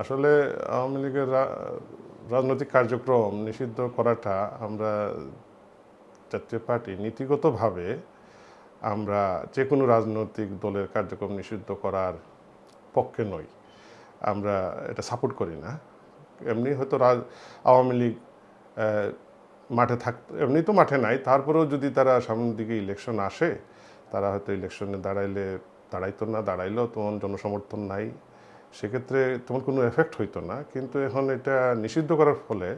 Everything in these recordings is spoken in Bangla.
আসলে আওয়ামী লীগের রাজনৈতিক কার্যক্রম নিষিদ্ধ করাটা আমরা জাতীয় পার্টি নীতিগতভাবে আমরা যে কোনো রাজনৈতিক দলের কার্যক্রম নিষিদ্ধ করার পক্ষে নই। আমরা এটা সাপোর্ট করি না। এমনি হয়তো রাজ আওয়ামী লীগ মাঠে থাক এমনি তো মাঠে নাই। তারপরেও যদি তারা সামনের দিকে ইলেকশন আসে, তারা হয়তো ইলেকশনে দাঁড়াইলে দাঁড়াইতো না, দাঁড়াইলেও তোমার জনসমর্থন নাই। সেক্ষেত্রে তোমার কোনো এফেক্ট হইতো না। কিন্তু এখন এটা নিষিদ্ধ করার ফলে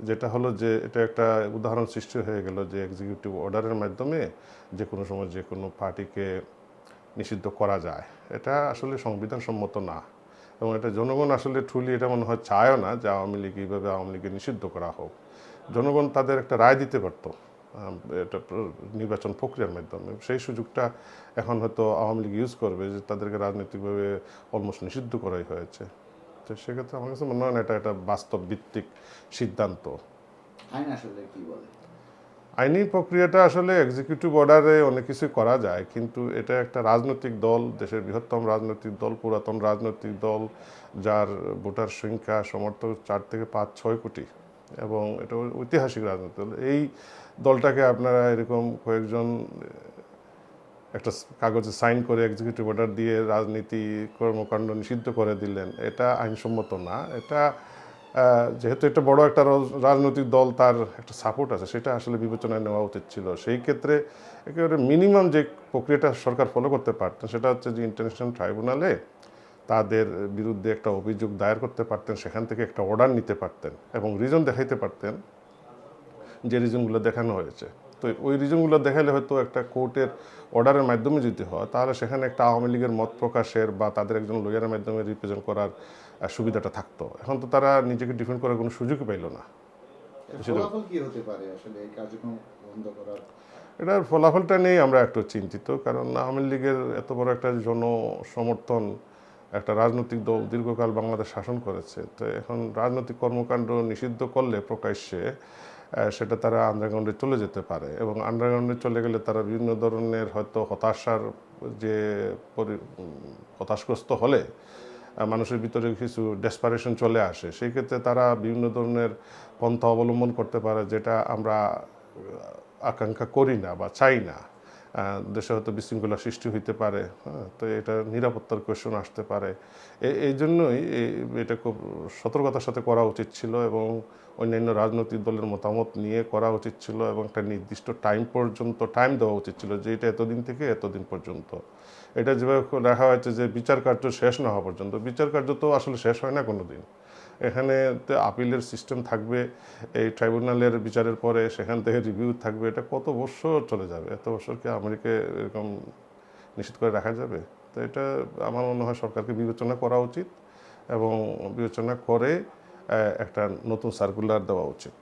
যেটা হলো যে, এটা একটা উদাহরণ সৃষ্টি হয়ে গেল যে এক্সিকিউটিভ অর্ডারের মাধ্যমে যে কোনো সময় যে কোনো পার্টিকে নিষিদ্ধ করা যায়। এটা আসলে সংবিধান সম্মত না। এবং এটা জনগণ আসলে ট্রুলি এটা মনে হয় চায়ও না যে আওয়ামী লীগ এইভাবে আওয়ামী লীগকে নিষিদ্ধ করা হোক। জনগণ তাদের একটা রায় দিতে পারতো। এটা নির্বাচন প্রক্রিয়ার মাধ্যমে। সেই সুযোগটা এখন হয়তো আওয়ামী লীগ ইউজ করবে যে তাদেরকে রাজনৈতিকভাবে অলমোস্ট নিষিদ্ধ করাই হয়েছে। তো সেক্ষেত্রে আমার কাছে মনে হয় না এটা একটা বাস্তব ভিত্তিক সিদ্ধান্ত। আইন প্রক্রিয়াটা আসলে এক্সিকিউটিভ অর্ডারে অনেক কিছু করা যায় কিন্তু এটা একটা রাজনৈতিক দল দেশের বৃহত্তম রাজনৈতিক দল পুরাতন রাজনৈতিক দল যার ভোটার সংখ্যা সমর্থক চার থেকে পাঁচ ছয় কোটি। এবং এটা ঐতিহাসিক রাজনৈতিক দল। এই দলটাকে আপনারা এরকম কয়েকজন, একটা কাগজে সাইন করে এক্সিকিউটিভ অর্ডার দিয়ে রাজনীতি কর্মকাণ্ড নিষিদ্ধ করে দিলেন, এটা আইনসম্মত না। এটা যেহেতু একটা বড় একটা রাজনৈতিক দল, তার একটা সাপোর্ট আছে, সেটা আসলে বিবেচনায় নেওয়া উচিত ছিল। সেই ক্ষেত্রে একেবারে মিনিমাম যে প্রক্রিয়াটা সরকার ফলো করতে পারতেন, সেটা হচ্ছে যে ইন্টারন্যাশনাল ট্রাইব্যুনালে তাদের বিরুদ্ধে একটা অভিযোগ দায়ের করতে পারতেন সেখান থেকে একটা অর্ডার নিতে পারতেন এবং রিজন দেখাইতে পারতেন যে রিজনগুলো দেখানো হয়েছে। তো ওই রিজনগুলো দেখালে হয়তো একটা কোর্টের অর্ডারের মাধ্যমে যদি হয় তাহলে সেখানে একটা আওয়ামী লীগের মত প্রকাশের বা তাদের একজন লয়ারের মাধ্যমে রিপ্রেজেন্ট করার সুবিধাটা থাকতো। এখন তো তারা নিজেকে ডিফেন্ড করার কোনো সুযোগই পাইল না। এটার ফলাফলটা নিয়েই আমরা একটু চিন্তিত কারণ আওয়ামী লীগের এত বড় একটা জনসমর্থন একটা রাজনৈতিক দল দীর্ঘকাল বাংলাদেশ শাসন করেছে। তো এখন রাজনৈতিক কর্মকাণ্ড নিষিদ্ধ করলে প্রকাশ্যে সেটা তারা আন্ডারগ্রাউন্ডে চলে যেতে পারে এবং আন্ডারগ্রাউন্ডে চলে গেলে তারা বিভিন্ন ধরনের হয়তো হতাশার যে হতাশগ্রস্ত হলে মানুষের ভিতরে কিছু ডেসপারেশন চলে আসে। সেই ক্ষেত্রে তারা বিভিন্ন ধরনের পন্থা অবলম্বন করতে পারে যেটা আমরা আকাঙ্ক্ষা করি না বা চাই না। দেশে হয়তো বিশৃঙ্খলা সৃষ্টি হইতে পারে হ্যাঁ তো এটা নিরাপত্তার কোয়েশন আসতে পারে। এই জন্যই এটা খুব সতর্কতার সাথে করা উচিত ছিল এবং অন্যান্য রাজনৈতিক দলের মতামত নিয়ে করা উচিত ছিল এবং একটা নির্দিষ্ট টাইম পর্যন্ত টাইম দেওয়া উচিত ছিল যে এটা এতদিন থেকে এতদিন পর্যন্ত। এটা যেভাবে দেখা হয়েছে যে বিচার কার্য শেষ না হওয়া পর্যন্ত, বিচার কার্য তো আসলে শেষ হয় না কোনো দিন এখানে আপিলের সিস্টেম থাকবে, এই ট্রাইব্যুনালের বিচারের পরে সেখান থেকে রিভিউ থাকবে, এটা কত বছর চলে যাবে? এত বছরকে আমেরিকা এরকম নিশ্চিত করে রাখা যাবে? তো এটা আমার মনে হয় সরকারকে বিবেচনা করা উচিত এবং বিবেচনা করে একটা নতুন সার্কুলার দেওয়া উচিত।